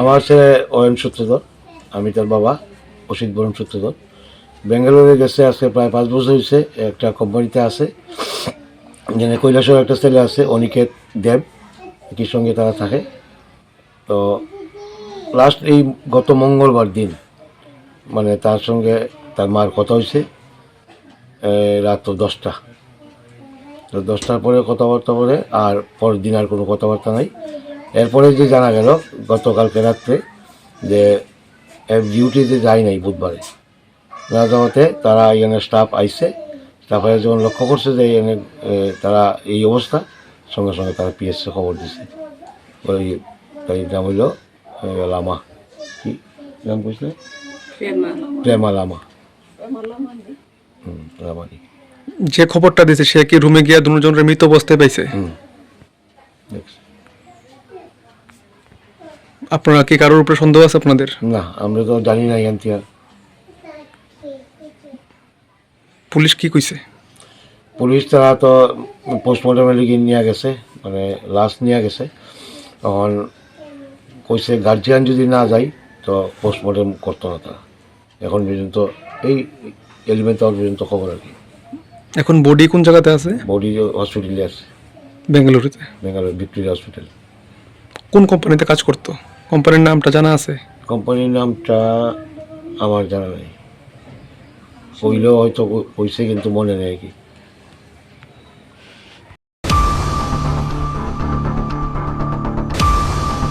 আমার ছেলে ওএম সূত্রধর, আমি তার বাবা, অসিত বরণ সূত্রধর। বেঙ্গালোরে গেছে আজকে প্রায় পাঁচ বছর হয়েছে, একটা কোম্পানিতে আছে, যেখানে কৈলাসের একটা ছেলে আছে, অনিকেত দেব, একই সঙ্গে তারা থাকে। তো লাস্ট এই গত মঙ্গলবার দিন মানে তার সঙ্গে তার মার কথা হয়েছে রাত দশটা। তো দশটার পরে কথাবার্তা বলে, আর পরের দিন আর কোনো কথাবার্তা নাই। এরপরে যে জানা গেল গতকালকে রাত্রে যে এর ডিউটিতে যায় নাই বুধবারে। না যাওয়াতে তারা এখানে স্টাফ আইসে স্টাফে যখন লক্ষ্য করছে যে এখানে তারা এই অবস্থা সঙ্গে সঙ্গে তারা পিএসসি খবর দিছে। ওই তাই নাম হইল লামা। কি নাম কইছিলে প্রেমা লামা। হুম লামানি যে খবরটা দিয়েছে সে কি রুমে গিয়া দুজনের মৃত অবস্থায় পাইছে? হুম দেখছি। আপনারা কি কারোর উপরে সন্দেহ আছে আপনাদের? না আমরা তো জানি না এখান থেকে পুলিশ কি কইছে? পুলিশ তারা তো পোস্টমর্টমের লিগে নিয়ে গেছে মানে লাশ নিয়ে গেছে। তখন কইছে গার্জিয়ান যদি না যায় তো পোস্টমর্টম করতো না তারা। এখন পর্যন্ত এই এলিমেন্ট পর্যন্ত খবর আর কি। এখন বডি কোন জায়গাতে আছে? বডি হসপিটালে আছে। বেঙ্গালুরুতে? বেঙ্গালোর ভিক্টোরিয়া হসপিটাল কোন কোম্পানিতে কাজ করতো? কোম্পানির নামটা জানা আছে? কোম্পানির নামটা আমার জানা নেই। কইলেও হয়তো কইছে কিন্তু মনে নেই কি।